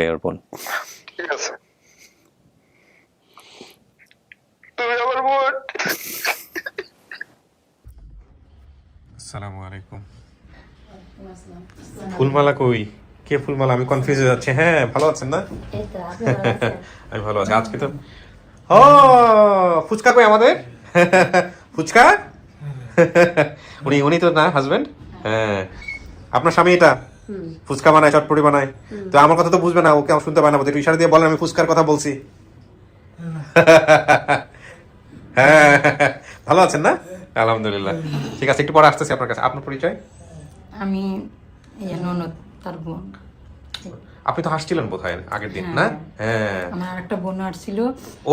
Earphone. ঠিক আছে। তুমি আমার বোন। আসসালামু আলাইকুম। ফুলমালা কই? কে ফুলমালা? আমি কনফিউজ হয়ে যাচ্ছি। হ্যাঁ ভালো আছেন না? এই তো আপনি ভালো আছেন? আমি ভালো আছি। আজকে তো ও ফুচকা কই আমাদের? ফুচকা? উনি উনি তো না হাজবেন্ড হ্যাঁ। আপনার স্বামী এটা? ফুচকা বানায় চটপটি বানায়। তো আমার কথা তো বুঝবে না ওকে আমার শুনতে পায় না। একটু ইশারা দিয়ে বলেন আমি ফুচকার কথা বলছি। হ্যাঁ ভালো আছেন না? আলহামদুলিল্লাহ। ঠিক আছে একটু পরে আসতেছি আপনার কাছে। আপনার পরিচয়? আমি ননদ তার বোন। আপনি তো হাসছিলেন বোধ হয় আগের দিন না? হ্যাঁ। আমার আরেকটা বোন আসছিল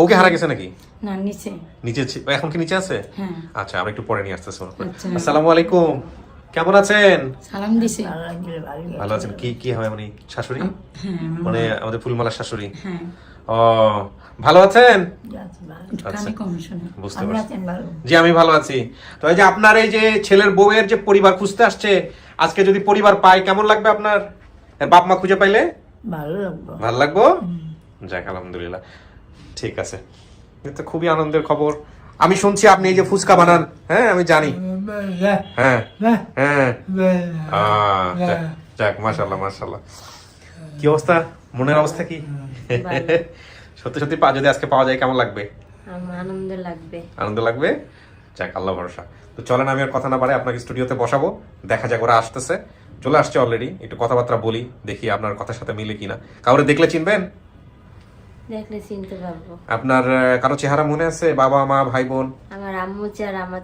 ওকে হারা গেছে নাকি? না নিচে। নিচে এখন কি নিচে আছে? হ্যাঁ। আচ্ছা আমরা একটু পরে নিয়ে আসতেছি। আচ্ছা। আসসালামু আলাইকুম। কেমন আছেন? সালাম দিছে। ভালো আছেন? কি কি হয় মানে শাশুড়ি? হ্যাঁ মানে আমাদের ফুলমালার শাশুড়ি? হ্যাঁ। ও ভালো আছেন? আচ্ছা। বুঝতে পারছি। জি আমি ভালো আছি। তো এই যে আপনার এই যে ছেলের বউয়ের যে পরিবার খুঁজতে আসছে আজকে যদি পরিবার পায় কেমন লাগবে আপনার? বাপ মা খুঁজে পাইলে? ভালো ভালো লাগবো? যাক আলহামদুলিল্লাহ। ঠিক আছে। এটা তো খুবই আনন্দের খবর। আমি শুনছি আপনি এই যে ফুচকা বানান হ্যাঁ আমি জানি। হ্যাঁ হ্যাঁ। যাক, যাক মাশাল্লাহ মাশাল্লাহ কি অবস্থা? মনের অবস্থা কি? সত্যি সত্যি পা- যদি আজকে পাওয়া যায় কেমন লাগবে? আনন্দ লাগবে। আনন্দ লাগবে? যাক আল্লাহ ভরসা। তো চলেন আমি আর কথা না পারে আপনাকে স্টুডিওতে বসাবো। দেখা যাক ওরা আসতেছে। চলে আসছে অলরেডি একটু কথাবার্তা বলি দেখি আপনার কথার সাথে মিলে কিনা। কাউরে দেখলে চিনবেন? দেখলে চিনতে পারব। আপনার কারও চেহারা মনে আছে? বাবা মা ভাই বোন আমার আম্মু আমার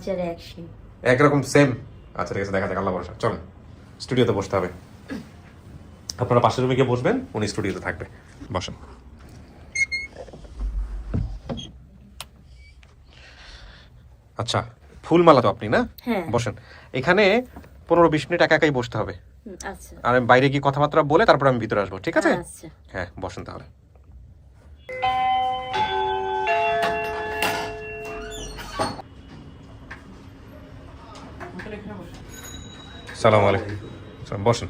একরকম সেম আচ্ছা ঠিক আছে দেখা যাক আল্লাহ ভরসা। চলেন স্টুডিওতে বসতে হবে। আপনারা পাশের রুমে গিয়ে বসবেন উনি স্টুডিওতে থাকবে। বসেন। আচ্ছা ফুলমালা তো আপনি না? হ্যাঁ। বসেন। এখানে পনেরো বিশ মিনিট একা একাই বসতে হবে। আচ্ছা। আর আমি বাইরে গিয়ে কথাবার্তা বলে তারপর আমি ভিতরে আসব ঠিক আছে? আচ্ছা। হ্যাঁ বসেন তাহলে। সালাম আলাইকুম। বসেন।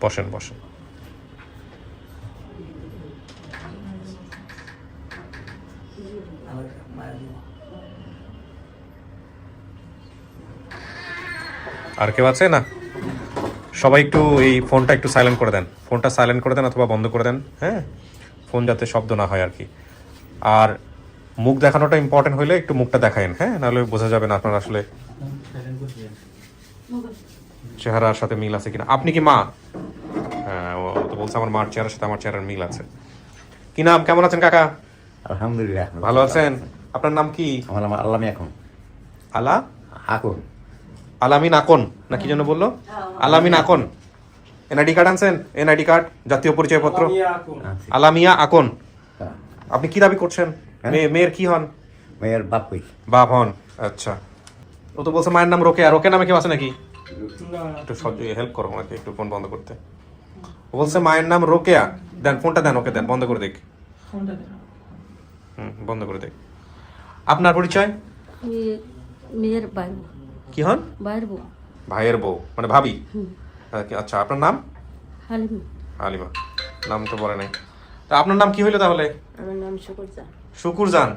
বসেন বসেন। আর কেউ আছে? না। সবাই একটু এই ফোনটা একটু সাইলেন্ট করে দেন। ফোনটা সাইলেন্ট করে দেন অথবা বন্ধ করে দেন হ্যাঁ? ফোন যাতে শব্দ না হয় আর কি। আর মুখ দেখানোটা ইম্পর্টেন্ট হলে একটু মুখটা দেখায়েন হ্যাঁ? নাহলে বোঝা যাবে না আপনার আসলে চেহারার সাথে মিল আছে কিনা। আপনি কি মা? হ্যাঁ ও তো বলছে আমার মার চেহারার সাথে আমার চেহারার মিল আছে। কি নাম? কেমন আছেন কাকা? আলহামদুলিল্লাহ। ভালো আছেন? আপনার নাম কি? আমার নাম আল্লামি এখন আলা? এখন আলামিন আকন না কি জন্য বলল? আলামিন আকন। এনআইডি কার্ড আনছেন? এনআইডি কার্ড জাতীয় পরিচয়পত্র। আলামিয়া আকন। হ্যাঁ। আপনি কি দাবি করছেন? মেয়ের কি হন? মেয়ের বাপ কই বাপ হন আচ্ছা। ও তো বলছে মায়ের নাম রোকেয়া রোকেয়া নামে কেউ আছে নাকি? একটু হেল্প করো আমাকে একটু ফোন বন্ধ করতে। ও বলছে মায়ের নাম রোকেয়া। দেন ফোনটা দেন ওকে দেন বন্ধ করে দেখ হুম বন্ধ করে দেখ আপনার পরিচয়? মেয়ের বাইর কি হন? বাইর বউ। ভাইয়ের বউ মানে ভাবি? আচ্ছা আপনার নাম? হালিম। আলিমা নাম তো বলে নাই। তা আপনার নাম কি হইল তাহলে? আমার নাম শুকুরজা শুকুর জান।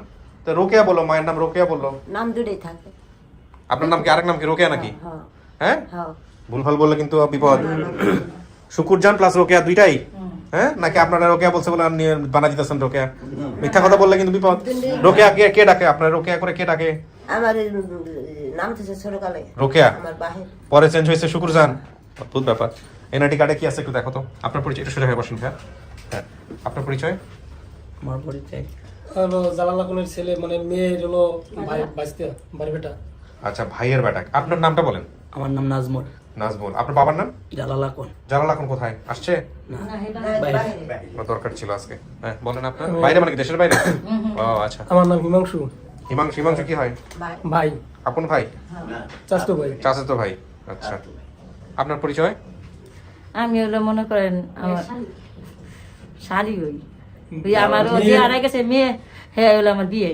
তো রোকেয়া বলল মায়ের নাম রোকেয়া বলল নাম দুটোই থাকে। আপনার নাম কি আরেক নাম কি রোকেয়া নাকি? হ্যাঁ হ্যাঁ। হ্যাঁ? ভুলভাল বললে কিন্তু বিপদ। শুকুর জান প্লাস রোকেয়া দুইটাই? হ্যাঁ? নাকি আপনারা রোকেয়া বলছে বলে বানা দিতেছেন রোকেয়া? মিথ্যা কথা বললে কিন্তু বিপদ। রোকেয়া কে কে ডাকে? আপনার রোকেয়া করে কে ডাকে? আমার নাম থেকে ছোটকালে। রোকেয়া? পরে চেঞ্জ হয়েছে শুকুর জান। অদ্ভুত ব্যাপার। এনআইডি কার্ডে কি আছে একটু দেখো তো। আপনার পরিচয় একটু সোজা হয়ে বসুন হ্যাঁ হ্যাঁ। আপনার পরিচয়? আমার পরিচয় হলো জালাল আগুনের ছেলে মানে মেয়ের হলো ভাই বাইস্তে বাড়ি বেটা। আচ্ছা ভাইয়ের বেটা। আপনার নামটা বলেন। আমার নাম নাজমুল। নাজমুল। আপনার বাবার নাম? জালাল আগুন জালাল এখন কোথায়? আসছে? আমার দরকার ছিল আজকে? হ্যাঁ বলেন আপনার। বাইরে মানে কি দেশের বাইরে? ও আচ্ছা। আমার নাম হিমাংশু। হিমাংশু হিমাংশু কি হয়? ভাই। আপন ভাই? চাস্তো ভাই। চাচাতো ভাই। আচ্ছা। আপনার পরিচয়? আমি হলো মনে করেন আমার শাড়ি। হই ওই আমার ও যে হারাই গেছে মেয়ে হ্যাঁ হলো আমার বিয়ে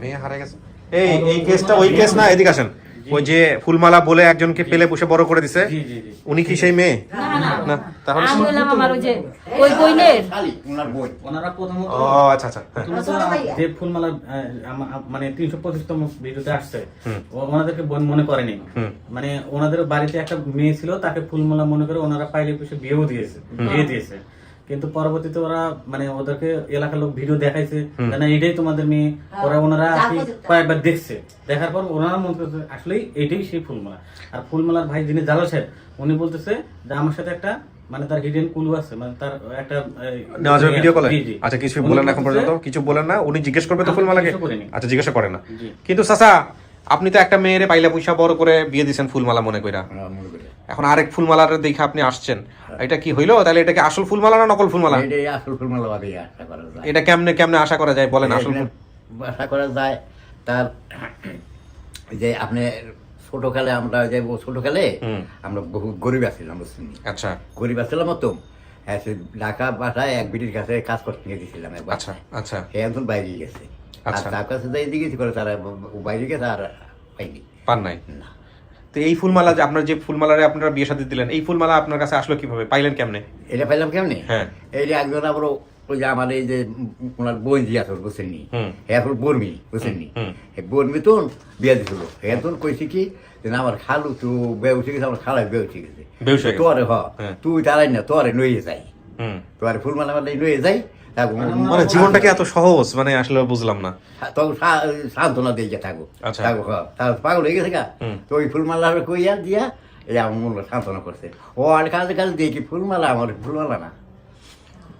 মেয়ে হারা গেছে এই এই কেসটা ওই কেস না এদিকে আসেন। ওই যে ফুলমালা বলে একজনকে পেলে বসে বড় করে দিছে। জি জি জি। উনি কি সেই মেয়ে? না না তাহলে আমি হলাম আমার ওই যে ওই বইনের। ওনার বই। ওনারা প্রথমত ও আচ্ছা আচ্ছা হ্যাঁ। যে ফুলমালা আহ, মানে তিনশো পঁচিশতম ভিডিওতে আসছে ও ওনাদেরকে বোন মনে করেনি। মানে ওনাদের বাড়িতে একটা মেয়ে ছিল তাকে ফুলমালা মনে করে ওনারা পাইলে পুষে বিয়েও দিয়েছে বিয়ে দিয়েছে। কিন্তু পরবর্তীতে ওরা মানে ওদেরকে এলাকার লোক ভিডিও দেখাইছে না এটাই তোমাদের মেয়ে ওরা ওনারা কয়েকবার দেখছে। দেখার পর ওনারা মনে করছে আসলে এইটাই সেই ফুলমালা। আর ফুলমালার ভাই যিনি জালাল সাহেব উনি বলতেছে যে আমার সাথে একটা মানে তার হিডেন কুলু আছে মানে তার একটা নেওয়া যাবে ভিডিও কলে। আচ্ছা কিছু বলেন না এখন পর্যন্ত? কিছু বলেন না? উনি জিজ্ঞেস করবে তো ফুলমালাকে। আচ্ছা জিজ্ঞাসা করে না। কিন্তু চাচা আপনি তো একটা মেয়েরে পাইলা পয়সা বড় করে বিয়ে দিয়েছেন ফুলমালা মনে কইরা। হ্যাঁ, মনে করি। এখন আরেক ফুলমালার দেখে আপনি আসছেন। এটা কি হইল? তাহলে এটা কি আসল ফুলমালা না নকল ফুলমালা? আসল ফুলমালা বাদে আশা করা যায়। এটা কেমনে কেমনে আশা করা যায় বলেন আসল আশা করা যায় তার যে আপনি ছোটকালে আমরা যে ছোটকালে। আমরা বহু গরিব আছিলাম বুঝছেন আচ্ছা। গরিব আসছিলাম তো হ্যাঁ সে ঢাকা বাসায় এক বিটির কাছে কাজ করতে নিয়ে দিয়েছিলাম আচ্ছা আচ্ছা। সে একজন বাইরে গেছে। আর আচ্ছা। তার কাছে যাই দিয়েছি করে তারা বাইরে গেছে আর পাইনি। পান নাই? না। তো এই ফুলমালা যে আপনার যে ফুলমালারে আপনারা বিয়ে সাথে দিলেন এই ফুলমালা আপনার কাছে আসলো কীভাবে? পাইলেন কেমনে? এটা পাইলাম কেমনি? হ্যাঁ। এই যে একজন আবার ওই যে আমার এই যে ওনার বোন জি আসল হ্যাঁ আসল বর্মি বুঝছেন নি এই বর্মি তো বিয়া দিছিল। হ্যাঁ তো কইছি কি যে আমার খালু তো বে উঠে গেছে আমার খালাই বে উঠে গেছে। তোরে হ হ্যাঁ। তুই তারাই না তোরে নইয়ে যাই। হুম। তোরে ফুলমালা মানে নইয়ে যাই মানে জীবনটা কি এত সহজ মানে আসলে বুঝলাম না। তখন সান্ত্বনা দিয়ে যে থাকো আচ্ছা। থাকো হ পাগল হয়ে গেছে গা। তো ওই ফুলমালা কইয়া দিয়া এই আমার মনে সান্ত্বনা করছে। ও আর কাছে কাছে দিয়ে কি ফুলমালা? আমার ফুলমালা না।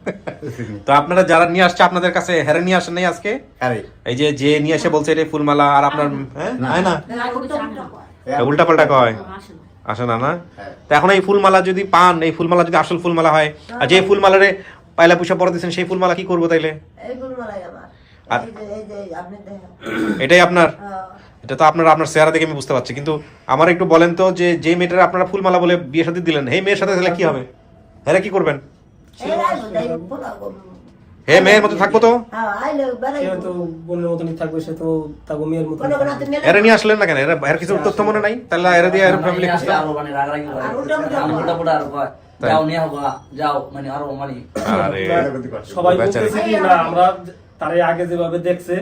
তো আপনারা যারা নিয়ে আসছে আপনাদের কাছে হেরে নিয়ে আসেন নাই আজকে? আরে এই যে যে নিয়ে এসে বলছে এটা ফুলমালা আর আপনার হ্যাঁ? না। উল্টা পাল্টা কয়। আসে না। না হ্যাঁ। তো এখন এই ফুলমালা যদি পান এই ফুলমালা যদি আসল ফুলমালা হয় আর যে ফুলমালারে পাইলা পয়সা পরে দিচ্ছেন সেই ফুলমালা কি করব তাইলে? এটাই আপনার। এটা তো আপনার আপনার চেহারা দেখে আমি বুঝতে পারছি। কিন্তু আমার একটু বলেন তো যে যে মেয়েটার আপনারা ফুলমালা বলে বিয়ে সাথে দিলেন এই মেয়ের সাথে তাহলে কি হবে? হ্যাঁ কি করবেন? হে মেয়ের মতো থাকব তো? হ্যাঁ, এরা নিয়ে আসলেন না কেন? এরা এর কিছু তথ্য মনে নাই? তাহলে এরা দিয়ে এর ফ্যামিলি যাও নিয়ে হবা যাও মানে আরও মানে সবাই বলতেছে কি না আমরা তারে আগে যেভাবে দেখছে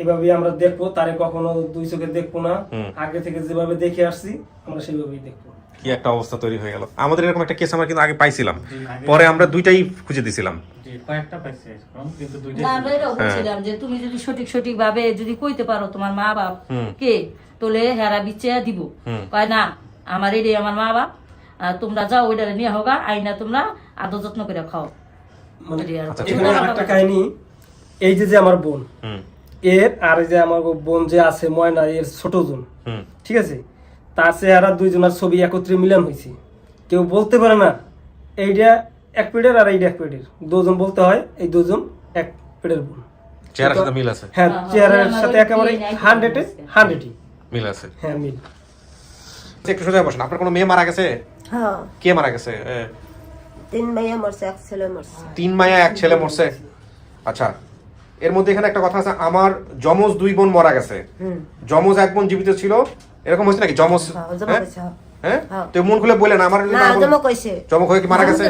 এভাবেই আমরা দেখব। তারে কখনো দুই চোখে দেখব না। আগে থেকে যেভাবে দেখে আসছি আমরা সেভাবেই দেখব। কি একটা অবস্থা তৈরি হয়ে গেল। আমাদের এরকম একটা কেস আমরা কিন্তু আগে পাইছিলাম। পরে আমরা দুইটাই খুঁজে দিছিলাম। বলছিলাম যে তুমি যদি সঠিক সঠিক ভাবে যদি কইতে পারো তোমার মা বাপ কে তোলে হেরা বিচ্ছে দিব। কয় না আমার এটাই আমার মা বাপ তোমরা যাও ওইটা নিয়ে হোগা আইনা তোমরা আদর যত্ন করে খাও। মানে আচ্ছা, কাহিনী। এই যে যে আমার বোন এর আর এই যে আমার বোন যে আছে ময়না এর ছোট জন ঠিক আছে? তার চেহারা দুইজনের ছবি একত্রে মিলান হয়েছে। কেউ বলতে পারে না এইটা এক পেটের আর এইটা এক পেটের। দুজন বলতে হয় এই দুজন এক পেটের বোন। চেহারার সাথে মিল আছে? হ্যাঁ হ্যাঁ, চেহারার সাথে একেবারে হান্ড্রেডে হান্ড্রেডই। মিল আছে। হ্যাঁ মিল। একটু সোজা বসেন আপনার কোনো মেয়ে মারা গেছে? কে মারা গেছে? তিন মরছে এক ছেলে মরছে। তিন মায়া এক ছেলে মরছে? আচ্ছা এর মধ্যে এখানে একটা কথা আছে আমার যমজ দুই বোন মারা গেছে। যমজ এক বোন জীবিত ছিল এরকম হয়েছে নাকি? যমজ হ্যাঁ, হ্যাঁ? হ্যাঁ। হ্যাঁ? হ্যাঁ। তো মন খুলে বলেন আমার না জমা কইছে। চমক হয়ে কি মারা গেছে?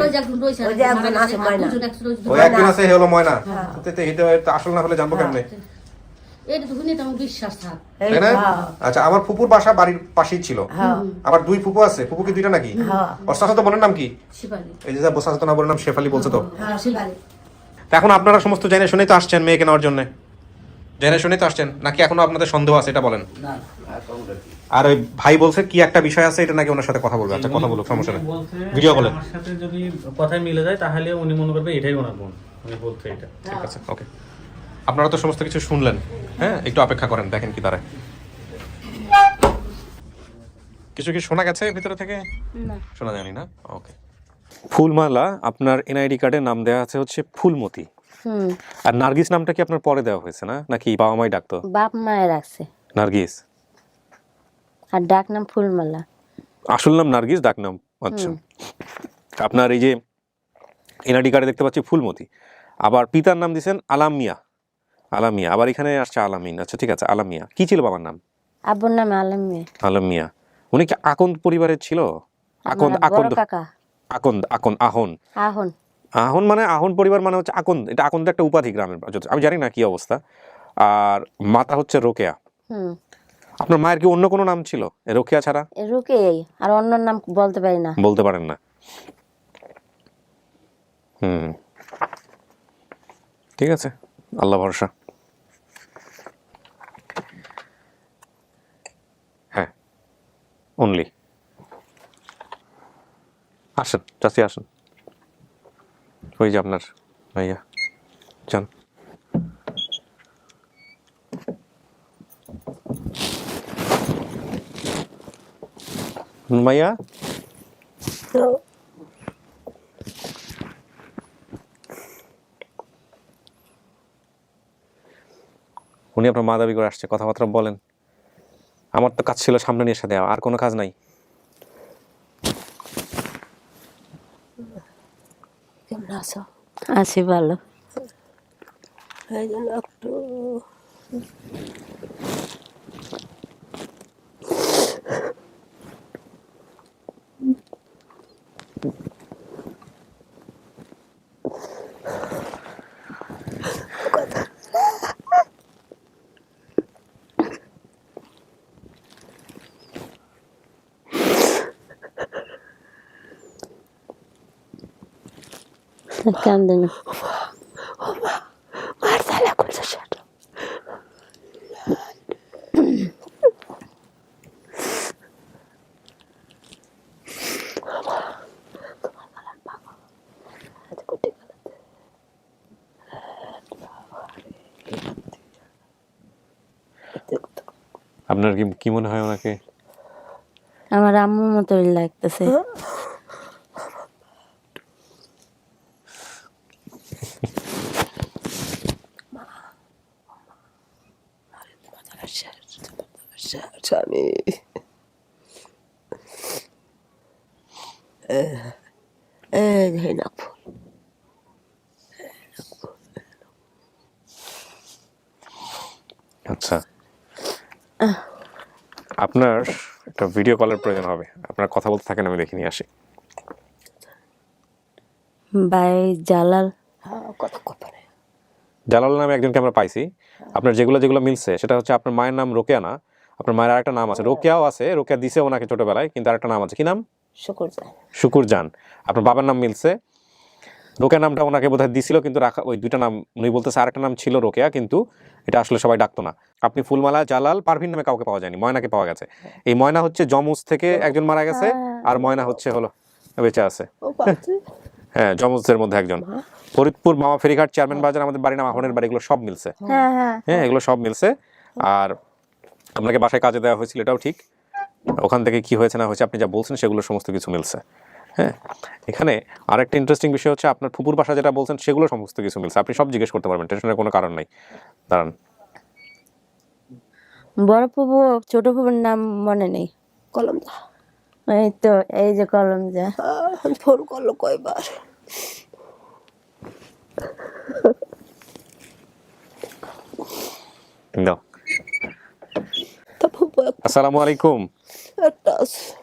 ওই একজন আছে হে হলো ময়না। তো তো এটা তো আসল না হলে জানব কেমনে? আচ্ছা আমার ফুপুর বাসা বাড়ির পাশেই ছিল। হ্যাঁ। আবার দুই ফুপু আছে ফুপু কি দুইটা নাকি? হ্যাঁ। ওর চাচাতো বোনের নাম কি? এই যে চাচাতো না বোনের নাম শেফালি বলছে তো। হ্যাঁ এখন আপনারা সমস্ত জেনে শুনেই তো আসছেন মেয়েকে নেওয়ার জন্য। জেনে শুনেই তো আসছেন নাকি এখনও আপনাদের সন্দেহ আছে এটা বলেন? আর ওই ভাই বলছে কি একটা বিষয় আছে এটা নাকি ওনার সাথে কথা বলবে? আচ্ছা কথা বলুক সমস্যা নেই। ভিডিও আমার সাথে যদি কথায় মিলে যায় তাহলে উনি মনে করবে এটাই ওনার বোন। উনি বলছে এটা। ঠিক আছে ওকে। আপনারা তো সমস্ত কিছু শুনলেন। হ্যাঁ একটু অপেক্ষা করেন দেখেন কি দাঁড়ায় কিছু কি শোনা গেছে ভিতরে থেকে? শোনা যায়নি না? ওকে ফুলমালা আপনার এনআইডি কার্ডে নাম দেওয়া আছে হচ্ছে ফুলমতি। হুম। আর নার্গিস নামটা কি আপনার পরে দেওয়া হয়েছে না? নাকি বাবা মাই ডাকতো? বাপ মায়ের রাখছে নার্গিস? আর ডাক নাম ফুলমালা। আসল নাম নার্গিস ডাক নাম আচ্ছা। আপনার এই যে এনআইডি কার্ডে দেখতে পাচ্ছি ফুলমতি। আবার পিতার নাম দিয়েছেন আলামিয়া। আলামিয়া। আবার এখানে আসছে আলামিন। আচ্ছা ঠিক আছে আলামিয়া। কি ছিল বাবার নাম? আব্বুর নামে আলম মেয়ে আলম মিয়া উনি কি আকন্দ পরিবারের ছিল? আকন্দ আকন্দ। কাকা। আকন্দ আকন্দ আহন। আহন। আহন মানে আহন পরিবার মানে হচ্ছে আকন্দ। এটা আকন্দ একটা উপাধি গ্রামের আমি জানি না কি অবস্থা। আর মাতা হচ্ছে রোকেয়া। হুম। আপনার মায়ের কি অন্য কোনো নাম ছিল? রোকেয়া ছাড়া? এ রুকে আর অন্য নাম বলতে পারি না। বলতে পারেন না। হুম। ঠিক আছে। আল্লাহ ভরসা। হ্যাঁ অনলি আসেন চাষি আসেন। ওই যে আপনার ভাইয়া যান। হুম, ভাইয়া উনি আপনার মা দাবি করে আসছে কথাবার্তা বলেন। আমার তো কাজ ছিল সামনে নিয়ে এসে দেওয়া আর কোনো কাজ নাই। কেমন আছো? আছি ভালো। একটু খুলছে আপনার কি কি মনে হয় ওনাকে? আমার আম্মুর মতোই লাগতেছে। স্বামী এই যে না আচ্ছা। আপনার একটা ভিডিও কলের প্রয়োজন হবে। আপনার কথা বলতে থাকেন আমি দেখে নিয়ে আসি। ভাই জালাল। কত কোপারে জালাল নামে একজনকে আমরা পাইছি। আপনার যেগুলো যেগুলো মিলছে সেটা হচ্ছে আপনার মায়ের নাম রোকেয়া না আপনার মায়ের আরেকটা নাম আছে। রোকেয়াও আছে। রোকেয়া দিছে ওনাকে ছোটবেলায় কিন্তু আরেকটা নাম আছে। কি নাম? শুকুর জান আপনার বাবার নাম মিলছে। রোকেয়া নামটা ওনাকে বোধহয় দিছিল কিন্তু রাখা ওই দুইটা নাম উনি বলতেছে আরেকটা নাম ছিল রোকেয়া কিন্তু এটা আসলে সবাই ডাকতো না। আপনি ফুলমালা জালাল পারভিন নামে কাউকে পাওয়া যায়নি। ময়নাকে পাওয়া গেছে। এই ময়না হচ্ছে জমুজ থেকে একজন মারা গেছে আর ময়না হচ্ছে হলো বেঁচে আছে। হ্যাঁ জমজদের মধ্যে একজন। ফরিদপুর মামা ফেরিঘাট চেয়ারম্যান বাজার আমাদের বাড়ি নাম আহনের বাড়ি এগুলো সব মিলছে। হ্যাঁ হ্যাঁ। হ্যাঁ এগুলো সব মিলছে। আর আপনাকে বাসায় কাজে দেওয়া হয়েছিল এটাও ঠিক। ওখান থেকে কি হয়েছে না হয়েছে আপনি যা বলছেন সেগুলো সমস্ত কিছু মিলছে। হ্যাঁ? এখানে আরেকটা ইন্টারেস্টিং বিষয় হচ্ছে আপনার ফুপুর বাসা যেটা বলছেন সেগুলো সমস্ত কিছু মিলছে। আপনি সব জিজ্ঞেস করতে পারবেন টেনশনের কোনো কারণ নাই। দাঁড়ান। বড় ফুবু ছোট ফুবুর নাম মনে নেই। কলম দা এই তো এই যে কলম যা ফোন করল কয়বার। দাও। ফুপু আসসালামু আলাইকুম।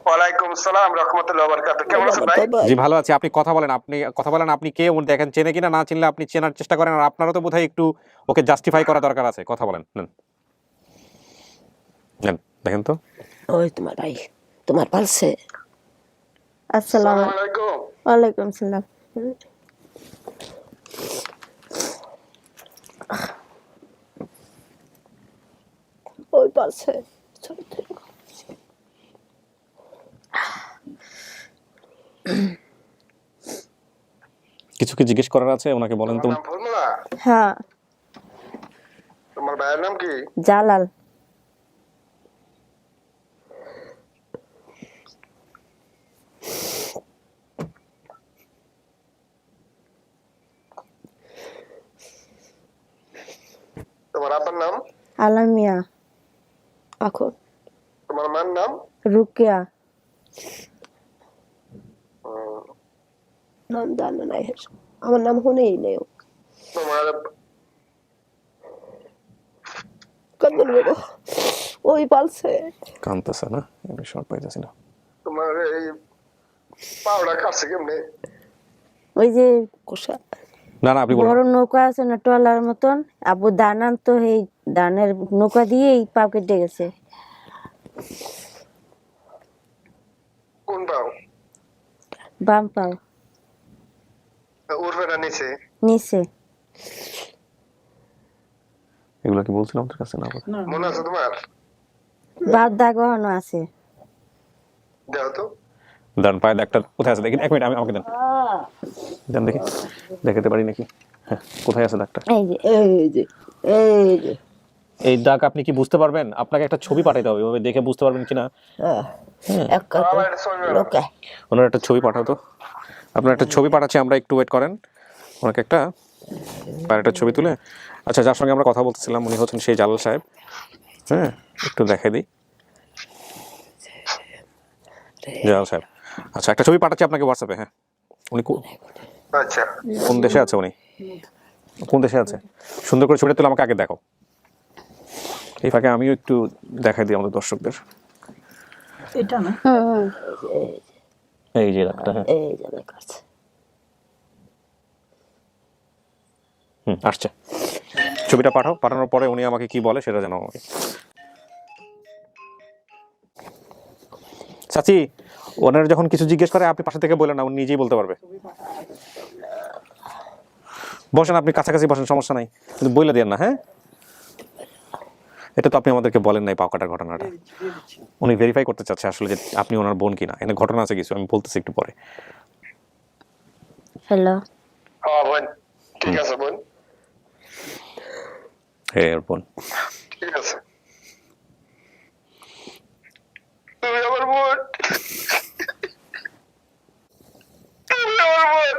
ওয়ালাইকুম সালাম রহমতুল্লাহ বারকাত কেমন আছেন ভাই? জি ভালো আছি। আপনি কথা বলেন আপনি কথা বলেন আপনি কে উনি দেখেন চেনে কিনা না চিনলে আপনি চেনার চেষ্টা করেন আর আপনারও তো বোধহয় একটু ওকে জাস্টিফাই করা দরকার আছে। কথা বলেন নেন। নেন দেখেন তো। ওই তোমার ভাই তোমার পালছে। আসসালাম আলাইকুম। ওয়ালাইকুম সালাম ওই পালছে ছোট থেকে কিছু কি জিজ্ঞেস করার আছে? ওনাকে বলেন তো। হ্যাঁ। তোমার ভাইয়ের নাম কি? জালাল। তোমার আব্বার নাম? আলামিয়া। এখন তোমার মার নাম? রুকিয়া। নাম জানে নাই আমার নাম শুনেই নেই তোমার কান্দন বাবা ওই পালছে। কানতেছে না? এমনি শর্ট পাইতেছি না। তোমার এই পাউডার কাটছে কেমনে? ওই যে কোষা। না না আপনি বড় নৌকা আছে না ট্রলার মতন আবু দান আনতো এই দানের নৌকা দিয়ে এই পাও কেটে গেছে। কোন পাও? বাম পাও। না নিচে? নিচে। এগুলো কি বলছিলাম আমাদের কাছে না? মনে আছে তোমার? বাপ দাগ এখনও আছে। দেও তো। দাঁড়ান পায়ে দাগটা কোথায় আছে? দেখি এক মিনিট আমি আমাকে দেন। দেন দেখি। দেখাতে পারি নাকি? হ্যাঁ কোথায় আছে দাগটা? এই যে এই যে এই যে। এই দাগ আপনি কি বুঝতে পারবেন? আপনাকে একটা ছবি পাঠাতে হবে এভাবে দেখে বুঝতে পারবেন কিনা? হ্যাঁ, কথা একটা ছবি পাঠাও ওনার পাঠাতো আপনার একটা ছবি পাঠাচ্ছি আমরা একটু ওয়েট করেন। ওনাকে একটা আর একটা ছবি তুলে। আচ্ছা যার সঙ্গে আমরা কথা বলতেছিলাম উনি হচ্ছেন সেই জালাল সাহেব। হ্যাঁ একটু দেখাই দিই। জালাল সাহেব। আচ্ছা একটা ছবি পাঠাচ্ছি আপনাকে হোয়াটসঅ্যাপে হ্যাঁ। উনি আচ্ছা। কোন দেশে আছে উনি? কোন দেশে আছে? সুন্দর করে ছবিটা তুলে আমাকে আগে দেখো এই ফাঁকে আমিও একটু দেখাই দিই আমাদের দর্শকদের। হুম, হুম। এই যে দাগটা হ্যাঁ। এই যে হুম আসছে। ছবিটা পাঠাও পাঠানোর পরে উনি আমাকে কি বলে সেটা জানাও আমাকে। চাচি ওনার যখন কিছু জিজ্ঞেস করে আপনি পাশে থেকে বলেন না উনি নিজেই বলতে পারবে। বসেন আপনি কাছাকাছি বসেন সমস্যা নাই। কিন্তু বইলে দেন না হ্যাঁ? এটা তো আপনি আমাদেরকে বলেন নাই পাও কাটার ঘটনাটা। উনি ভেরিফাই করতে চাচ্ছে আসলে যে আপনি ওনার বোন কিনা। এখানে ঘটনা আছে কিছু আমি বলতেছি একটু পরে। হ্যালো হ্যাঁ বোন। ঠিক আছে বোন? হ্যাঁ বোন। ঠিক আছে। তুমি আমার বোন তুমি আমার বোন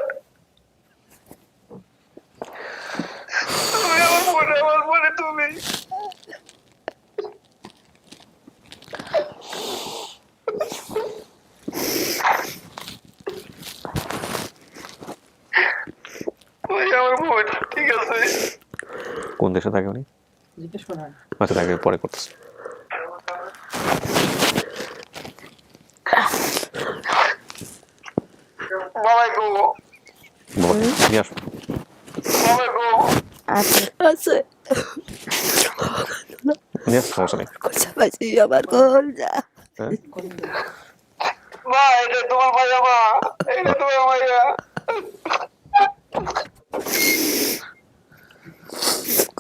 তুমি আমার বোন আমার বোনে তুমি তুমি আমার বোন ঠিক আছে কোন দেশে থাকে উনি। আচ্ছা তাকে পরে করতেছি। আচ্ছা। আমার গোল যা হ্যাঁ? মা এটা তোমার ভাইয়া মা এটা তোমার ভাইয়া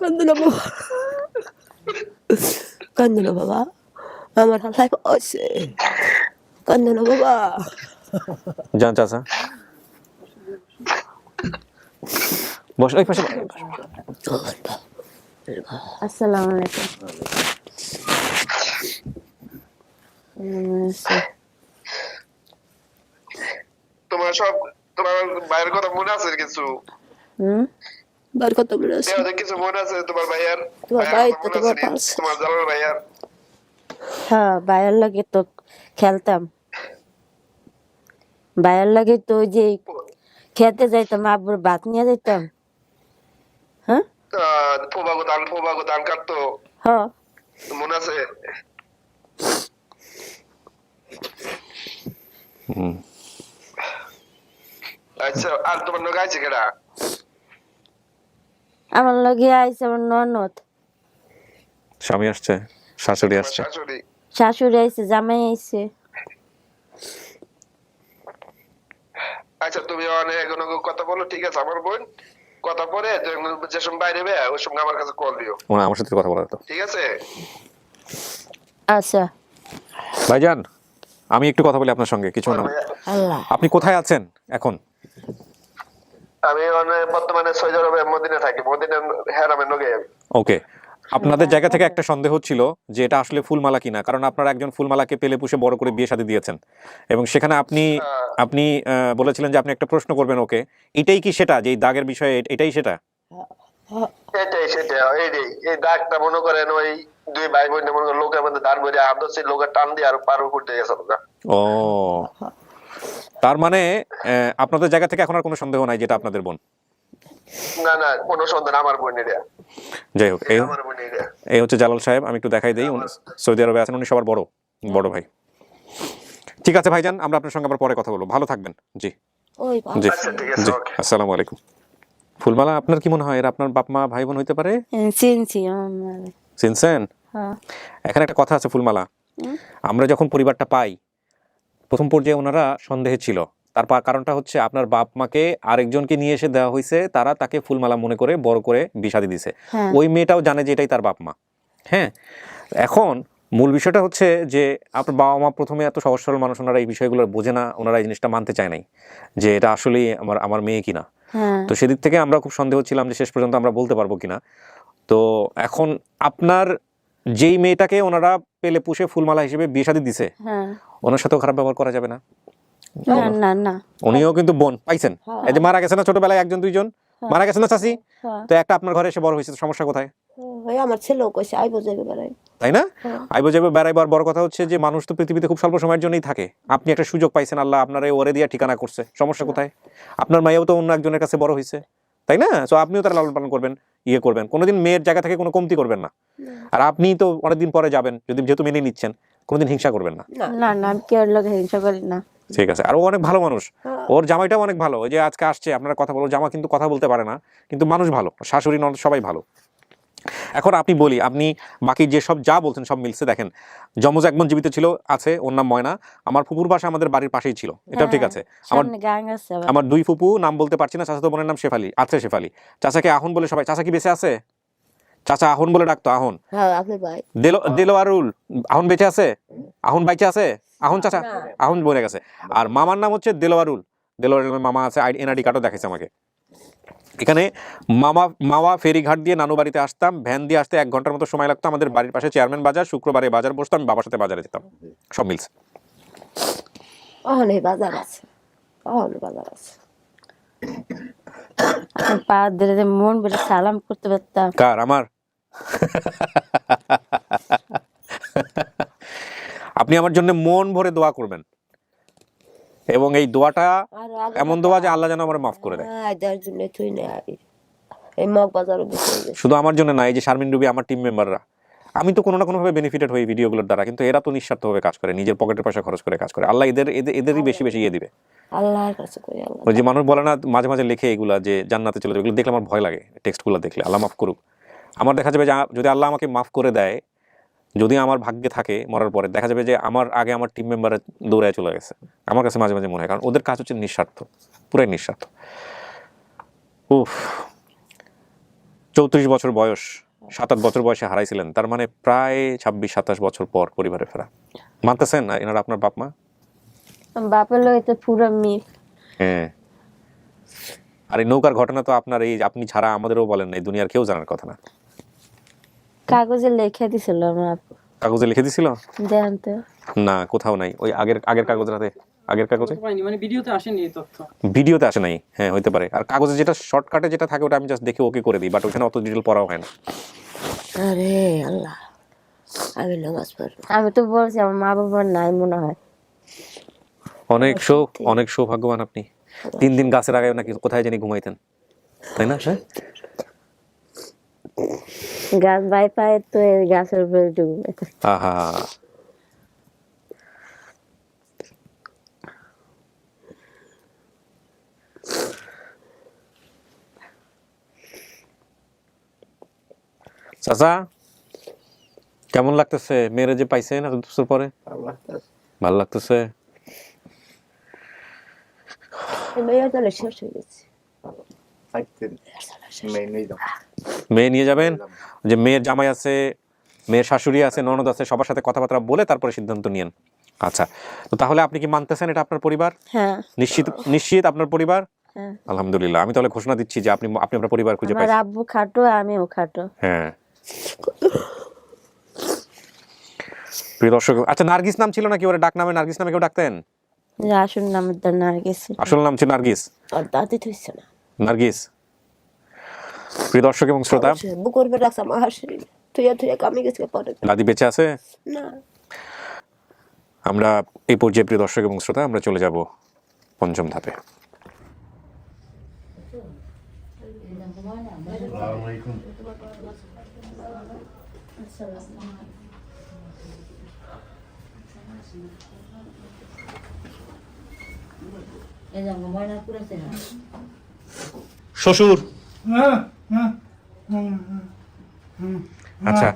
কান্দো না বাবা কান্দো না বাবা আমার হালাই আছে কান্দো না বাবা যান চাচা বস ওই পাশে আসসালামু আলাইকুম? তোমার সব তোমার ভাইয়ের কথা মনে আছে কিছু হুম? বার কত মনে আছে দেওয়া কিছু মনে আছে তোমার ভাইয়ার তোমার ভাইয়ার ভাই কথা তো মনে তোমার আছে নি? পাশে। তোমার জালাল ভাইয়ার হ্যাঁ বাইরের লাগে তো খেলতাম বাইরের লাগে তো ওই যে খেতে যাইতাম আব্বুর ভাত নিয়ে যাইতাম হ্যাঁ আহ, ফোবাগো ধান ফোবাগো ধান কাটতো হ মনে আছে হুম আচ্ছা আর তোমার নগে আছে কেডা আমার লগে আইসে আমার ননদ। স্বামী আসছে শাশুড়ি আসছে। শাশুড়ি। শাশুড়ি আইসে জামাই আইসে আচ্ছা তুমি অনেক কোনো কথা বলো ঠিক আছে আমার বোন। কথা পরে যে সময় বাইরে বে ওই সময় আমার কাছে কল দিও। ওনা আমার সাথে কথা বলা তো। ঠিক আছে? আচ্ছা। ভাইজান আমি একটু কথা বলি আপনার সঙ্গে কিছু না। আপনি কোথায় আছেন এখন? আমি মানে বর্তমানে সৌদি আরবে মদিনা থাকি মদিনা হেরামের নগে ওকে আপনাদের জায়গা থেকে একটা সন্দেহ ছিল যে এটা আসলে ফুলমালা কিনা কারণ আপনারা একজন ফুলমালাকে পেলে পুষে বড় করে বিয়ে শাদী দিয়েছেন। এবং সেখানে আপনি আপনি বলেছিলেন যে আপনি একটা প্রশ্ন করবেন ওকে এটাই কি সেটা? যে এই দাগের বিষয়ে এটাই সেটা? এটাই সেটাই এইটাই এই দাগটা মনে করেন ওই দুই ভাই বোন মনে করেন লোকের মধ্যে দান করে আদর্শ লোকের টান দিয়ে আর পার করতে গেছে। ও। তার মানে আহ, আপনাদের জায়গা থেকে এখন আর কোনো সন্দেহ নাই যেটা আপনাদের বোন? না না কোনো সন্তান আমার বোনের। যাই হোক এই এই হচ্ছে জালাল সাহেব আমি একটু দেখাই দিই উনি সৌদি আরবে আছেন উনি সবার বড় বড় ভাই। ঠিক আছে ভাইজান আমরা আপনার সঙ্গে আবার পরে কথা বলব। ভালো থাকবেন জি। জি। আচ্ছা, ঠিক আছে, জি আসসালামু আলাইকুম। ফুলমালা আপনার কি মনে হয় এরা আপনার বাপ মা ভাই বোন হইতে পারে। চিনছেন হ্যাঁ। এখানে একটা কথা আছে ফুলমালা। আমরা যখন পরিবারটা পাই প্রথম পর্যায়ে ওনারা সন্দেহে ছিল। তার কারণটা হচ্ছে আপনার বাপ মাকে আরেকজনকে নিয়ে এসে দেওয়া হয়েছে তারা তাকে ফুলমালা মনে করে বড় করে বিষাদি দিছে। হ্যাঁ। ওই মেয়েটাও জানে যে এটাই তার বাপ মা। হ্যাঁ? এখন মূল বিষয়টা হচ্ছে যে আপনার বাবা মা প্রথমে এত সহজ সরল মানুষ ওনারা এই বিষয়গুলো বোঝে না ওনারা এই জিনিসটা মানতে চায় নাই যে এটা আসলেই আমার আমার মেয়ে কিনা। হ্যাঁ। তো সেদিক থেকে আমরা খুব সন্দেহ ছিলাম যে শেষ পর্যন্ত আমরা বলতে পারব কিনা। তো এখন আপনার যেই মেয়েটাকে ওনারা পেলে পুষে ফুলমালা হিসেবে বিয়ে শাদী দিছে হ্যাঁ। ওনার সাথেও খারাপ ব্যবহার করা যাবে না। না না না। উনিও কিন্তু বোন পাইছেন। এই যে মারা গেছে না ছোটবেলায় একজন দুইজন? মারা গেছে না চাষি হ্যাঁ। তো একটা আপনার ঘরে এসে বড় হয়েছে সমস্যা কোথায়? আমার ছেলেও কইছে আইবো যাবে বেড়াই তাই না? আইবো যাবে বেড়াইবার বড় কথা হচ্ছে যে মানুষ তো পৃথিবীতে খুব স্বল্প সময়ের জন্যই থাকে। আপনি একটা সুযোগ পাইছেন আল্লাহ আপনার ওরে দিয়া ঠিকানা করছে। সমস্যা কোথায়? আপনার মায়েও তো অন্য একজনের কাছে বড় হয়েছে তাই না? তো আপনিও তার লালন পালন করবেন। ইয়ে করবেন। কোনোদিন মেয়ের জায়গা থেকে কোনো কমতি করবেন না। আর আপনি তো অনেকদিন পরে যাবেন যদি যেহেতু মেনে নিচ্ছেন কোনোদিন হিংসা করবেন না। না। না আমি কেউ লোক হিংসা করি না। ঠিক আছে। আর ও অনেক ভালো মানুষ। ওর জামাইটাও অনেক ভালো। ওই যে আজকে আসছে আপনারা কথা বলো জামা কিন্তু কথা বলতে পারে না কিন্তু মানুষ ভালো। শাশুড়ি নন সবাই ভালো। এখন আপনি বলি আপনি বাকি যে সব যা বলছেন সব মিলছে দেখেন যমজ একমন জীবিত ছিল আছে ওর নাম ময়না। আমার ফুপুর বাসা আমাদের বাড়ির পাশেই ছিল এটাও ঠিক আছে। আমার গান আছে আবার। আমার দুই ফুপু নাম বলতে পারছি না চাচাতো বোনের নাম শেফালি আছে শেফালি। চাচাকে আহন বলে সবাই চাচা কি বেঁচে আছে? চাচা আহন বলে ডাকতো আহন। হ্যাঁ দেলো দেলোয়ারুল আহন বেঁচে আছে? আহন বাইচে আছে? আহন চাচা আহন বলে গেছে। আর মামার নাম হচ্ছে দেলোয়ারুল। দেলোয়ারুলের মামা আছে এনআইডি কার্ডও দেখেছে আমাকে। এখানে মামা মাওয়া ফেরিঘাট দিয়ে নানু বাড়িতে আসতাম ভ্যান দিয়ে আসতে এক ঘণ্টার মতো সময় লাগতো আমাদের বাড়ির পাশে চেয়ারম্যান বাজার শুক্রবারে বাজার বসতাম আমি বাবার সাথে বাজারে যেতাম। সব মিলছে। অহনে বাজার আছে অহনে বাজার আছে। পা ধরে মন বলে সালাম করতে পারতাম। কার? আমার? আপনি আমার জন্য মন ভরে দোয়া করবেন। এবং এই দোয়াটা এমন দোয়া যে আল্লাহ যেন আমার মাফ করে দেয়। হয়ে শুধু আমার জন্য না এই যে শারমিন রুবি আমার টিম মেম্বাররা আমি তো কোনো না কোনোভাবে বেনিফিটেড হই ভিডিওগুলোর দ্বারা কিন্তু এরা তো নিঃস্বার্থভাবে কাজ করে নিজের পকেটের পয়সা খরচ করে কাজ করে। আল্লাহ এদের এদের- এদেরই বেশি বেশি ইয়ে দিবে। আল্লাহর কাছে কই আল্লাহ ওই যে মানুষ বলে না মাঝে মাঝে লেখে এগুলা যে জান্নাতে চলে যাবে এগুলো দেখলে আমার ভয় লাগে টেক্সটগুলো দেখলে। আল্লাহ মাফ করুক। আমার দেখা যাবে যে যদি আল্লাহ আমাকে মাফ করে দেয় যদি আমার ভাগ্যে থাকে মরার পরে দেখা যাবে যে আমার আগে আমার টিম মেম্বারে দৌড়ায় চলে গেছে। আমার কাছে মাঝে মাঝে মনে হয় কারণ ওদের কাজ হচ্ছে নিঃস্বার্থ পুরাই নিঃস্বার্থ। উফ চৌত্রিশ বছর বয়স সাত আট বছর বয়সে হারাইছিলেন তার মানে প্রায় ছাব্বিশ সাতাশ বছর পর পরিবারে ফেরা। মানতেছেন না এনারা আপনার বাপ মা? পুরো হ্যাঁ। আর এই নৌকার ঘটনা তো আপনার এই আপনি ছাড়া আমাদেরও বলেন না এই দুনিয়ার কেউ জানার কথা না। কাগজে লেখা দিছিল আমার আপু কাগজে লিখে দিছিল? দেন তো না কোথাও নাই। ওই আগের আগের কাগজ রাতে আগের কাগজে? মানে ভিডিওতে আসেনি এই তথ্য। ভিডিওতে আসে নাই। হ্যাঁ হইতে পারে। আর কাগজে যেটা শর্টকাটে যেটা থাকে ওটা আমি জাস্ট দেখে ওকে করে দিই বাট ওখানে অত ডিটেল পড়াও হয় না। আরে আল্লাহ আমি নামাজ পড়ব। আমি তো বলছি আমার মা বাবার নাই মনে হয়। অনেক সৌ অনেক সৌভাগ্যবান আপনি। তিন দিন গাছের আগে নাকি কোথায় জানি ঘুমাইতেন। তাই না হ্যাঁ গাছ বাই পায় তো গাছের উপরে ডুবে আহা। চাচা কেমন লাগতেছে? মেয়েরা যে পাইছেন এত বছর পরে? ভালো লাগতেছে। তাহলে শেষ হয়ে গেছে। মেয়ে নিয়ে যাবেন? যে মেয়ের জামাই আছে মেয়ের শাশুড়ি আছে ননদ আছে সবার সাথে কথাবার্তা বলে তারপরে সিদ্ধান্ত নিয়েন। আচ্ছা তো তাহলে আপনি কি মানতেছেন এটা আপনার পরিবার? হ্যাঁ। নিশ্চিত নিশ্চিত আপনার পরিবার? হ্যাঁ। আলহামদুলিল্লাহ আমি তাহলে ঘোষণা দিচ্ছি যে আপনি আপনি আপনার পরিবার খুঁজে আমার পাইছেন। আব্বু খাটো আমিও খাটো। হ্যাঁ। প্রিয় দর্শক আচ্ছা নার্গিস নাম ছিল নাকি ওরা ডাক নামে? নার্গিস নামে কেউ ডাকতেন? যে আসুন নামের দ্বার না আসল নাম ছিল নার্গিস। আর দাঁতি থইছে না। নার্গিস প্রিয় দর্শক এবং শ্রোতা বুকুর পে রাখছে আমার হাসি তুইয়া তুইয়া কামে গেছে পরে। দাদি বেঁচে আছে? না। আমরা এই পর্যায়ে প্রিয় দর্শক এবং শ্রোতা আমরা চলে যাব পঞ্চম ধাপে। এই যে আমার ময়নার পুরো চেহারা শ্বশুর। আচ্ছা।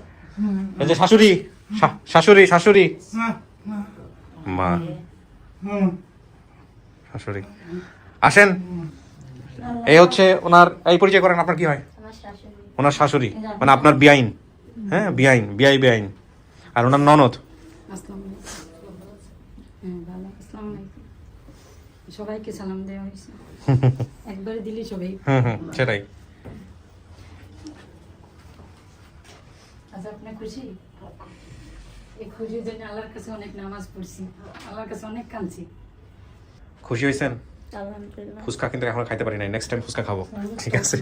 এই যে শাশুড়ি শা- শাশুড়ি শাশুড়ি। মা। শাশুড়ি। আসেন। এই হচ্ছে ওনার এই পরিচয় করেন আপনার কি হয়? ওনার শাশুড়ি মানে আপনার বিআইন হ্যাঁ বিআইন বিআই বিআইন আর ওনার ননদ? সবাইকে সালাম দেওয়া হয়েছে। একবারে দিলি সবাই হুম হুম সেটাই। আচ্ছা আপনি খুশি? এই খুশির জন্য আল্লাহর কাছে অনেক নামাজ পড়ছি। আল্লাহর কাছে অনেক কাঁদছি। খুশি হয়েছেন? ফুচকা কিন্তু এখন খাইতে পারি নাই। নেক্সট টাইম ফুচকা খাব। ঠিক আছে।